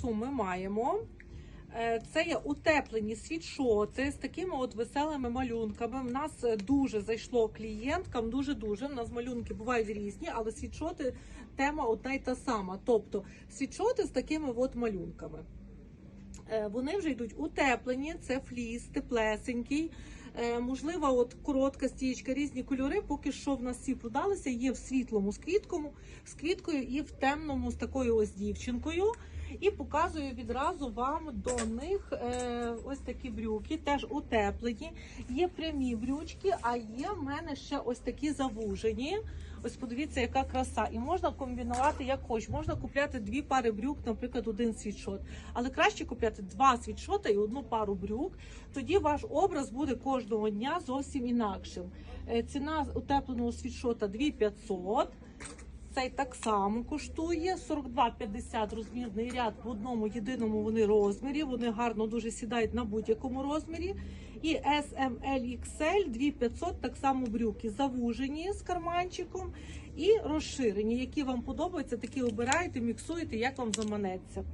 красу ми маємо. Е, Це є утеплені світшоти з такими от веселими малюнками. У нас е, дуже зайшло клієнткам, дуже-дуже. У нас малюнки бувають різні, але світшоти тема одна й та сама. Тобто світшоти з такими от малюнками. Е, Вони вже йдуть утеплені, це фліс, теплесенький. Можливо, от коротка стічка, різні кольори. Поки що в нас всі продалися. Є в світлому з квіткою, з квіткою і в темному з такою ось дівчинкою. І показую відразу вам до них е, ось такі брюки, теж утеплені. Є прямі брючки, а є в мене ще ось такі завужені. Ось подивіться, яка краса. І можна комбінувати як хоч. Можна купляти дві пари брюк, наприклад, один світшот. Але краще купляти два світшота і одну пару брюк. Тоді ваш образ буде кожного дня зовсім інакшим. Е, Ціна утепленого світшота 2500. Цей так само коштує 42,50 розмірний ряд в одному єдиному вони розмірі. Вони гарно дуже сідають на будь-якому розмірі. І SML XL 2500 так само брюки завужені з карманчиком і розширені, які вам подобаються, такі обираєте, міксуєте, як вам заманеться.